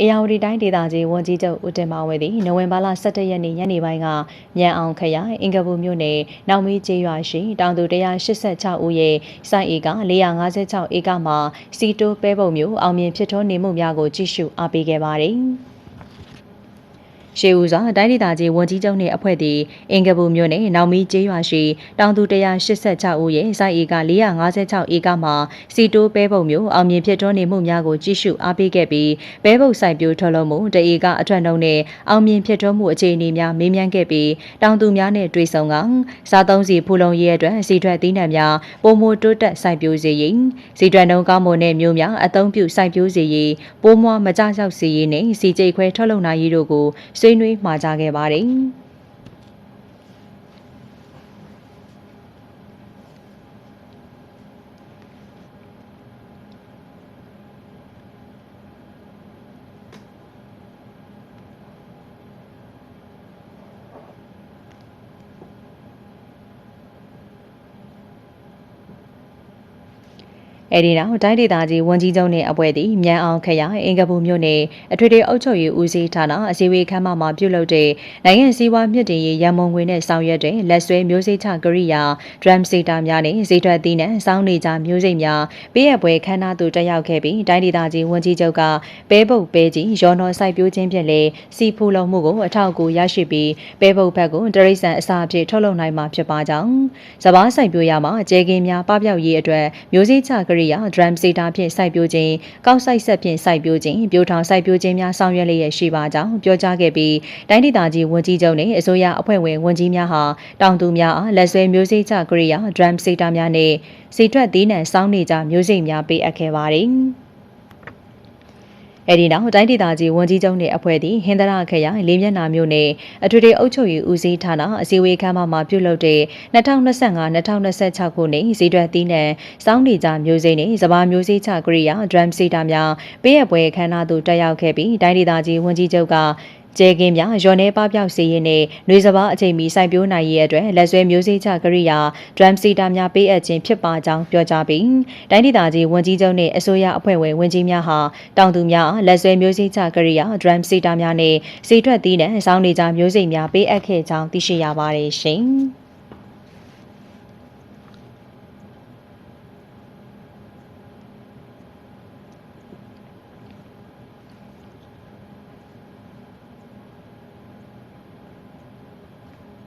အေယာဝတီတိုင်းဒေသကြီးဝန်ကြီးချုပ်ဦးတင်မောင်ဝေသည်နိုဝင်ဘာလ17ရက်နေ့ညနေပိုင်းကမြန်အောင်ခရိုင်အင်္ဂပူမြို့နယ်နောက်မီးကျေးရွာရှိတောင်သူ186ဦးရဲ့စိုက်ဧက456ဧကမှာစီတိုးပဲပုံမျိုးအောင်မြင်ဖြစ်ထွန်းနေမှုများကိုကြည့်ရှုအားပေးခဲ့ပါတယ်။ ရှေးဦးစွာတိုင်းဒေသကြီးဝန်ကြီးချုပ်နှင့်အဖွဲ့သည်အင်္ဂပူမြို့နယ်နောက်မီးကျေးရွာရှိတောင်သူ186ဦးရဲ့စိုက်ဧက456ဧကမှာစီတိုးပဲပုံမျိုးအောင်မြင်ဖြစ်ထွန်းနေမှုများကိုကြည့်ရှုအားပေးခဲ့ပြီးပဲပုတ်စိုက်ပျိုးထုတ်လုပ်မှုတဧကအထွက်နှုန်းနဲ့အောင်မြင်ဖြစ်ထွန်းမှုအခြေအနေများမေးမြန်းခဲ့ပြီးတောင်သူများနဲ့တွေ့ဆုံကစားသုံးစီဖူလုံရေးအတွက်စီထွက်သီးနှံများပုံမတိုးတက်စိုက်ပျိုးစေရေးစီထွက်နှုန်းကောင်းမွန်တဲ့မျိုးများအသုံးပြုစိုက်ပျိုးစေရေးပိုးမွားမကြရောက်စေရေးနဲ့စီကြိတ်ခွဲထုတ်လုပ်နိုင်ရေးတို့ကိုဆွေးနွေးမှာကြားခဲ့ပါတယ်။ အဲဒီနောက်တိုင်းဒေသကြီးဝန်ကြီးချုပ်နှင့်အဖွဲ့သည်မြန်အောင်ခရိုင်အင်္ဂပူမြို့နယ်အထွေထွေအုပ်ချုပ်ရေးဦးစီးဌာနအစည်းအဝေးခန်းမမှာပြုလုပ်တဲ့နိုင်ငံစည်းဝါးမြင့်တင်ရေးရန်မုံငွေနဲ့ဆောင်ရွက်တဲ့လက်ဆွဲမျိုးစိတ်ချကရိယာ drum setter များနဲ့ဈေးထွက်သီးနှံစောင်းနေကြမျိုးစိတ်များပေးရပွဲခန်းနာသူတက်ရောက်ခဲ့ပြီးတိုင်းဒေသကြီးဝန်ကြီးချုပ်ကပဲပုတ်ပဲကြီးရော်နော်စိုက်ပျိုးခြင်းဖြင့်လည်းစီဖူလုံမှုကိုအထောက်အကူရရှိပြီးပဲပုတ်ဘက်ကိုတရိษံအစာအဖြစ်ထုတ်လုပ်နိုင်မှာဖြစ်ပါကြောင်းစပားစိုက်ပျိုးရမှာကျဲကင်းများပပျောက်ရေးအတွက်မျိုးစိတ်ချကရိယာ drum setter ဖြင့်စိုက်ပျိုးခြင်းကောက်စိုက်ဆက်ဖြင့်စိုက်ပျိုးခြင်းပြိုထောင်စိုက်ပျိုးခြင်းများဆောင်ရွက်လျက်ရှိပါကြောင်းပြောကြားခဲ့ပြီးတိုင်းဒေသကြီးဝန်ကြီးချုပ်နှင့်အစိုးရအဖွဲ့ဝင်ဝန်ကြီးများဟာတောင်သူများအားလက်ဆွဲမျိုးစိတ်ချကရိယာ drum setter များနဲ့စီထွက်သီးနှံစောင်းနေကြမျိုးစိတ်များပေးအပ်ခဲ့ပါတယ်။ အဲဒီနောက်တိုင်းဒေသကြီးဝန်ကြီးချုပ်နှင့်အဖွဲ့သည်ဟင်္ဒရာခရိုင်လေးမျက်နှာမြို့နယ်အထွေထွေအုပ်ချုပ်ရေးဦးစီးဌာနအစည်းအဝေးခန်းမမှာပြုလုပ်တဲ့2025-2026ခုနှစ်ဇီတွက်သီးနှံစောင်းနေကြမျိုးစိတ်နှင့်စပါးမျိုးစိတ်ချကရိယာ drum setter များပေးရပွဲခန်းနာသို့တက်ရောက်ခဲ့ပြီးတိုင်းဒေသကြီးဝန်ကြီးချုပ်က ကျဲကင်းများရော်နေပပျောက်စေရင်နဲ့နှွေစပါးအချိန်မီစိုက်ပျိုးနိုင်ရေးအတွက်လက်ဆွဲမျိုးစိချကရိယာ drum setter များပေးအပ်ခြင်းဖြစ်ပါကြောင်းပြောကြားပြီးတိုင်းဒေသကြီးဝန်ကြီးချုပ်နှင့်အစိုးရအဖွဲ့ဝင်ဝန်ကြီးများဟာတောင်သူများလက်ဆွဲမျိုးစိချကရိယာ drum setter များနဲ့စီထွက်သီးနှံစောင်းနေကြမျိုးစိတ်များပေးအပ်ခဲ့ကြောင်းသိရှိရပါတယ်ရှင်။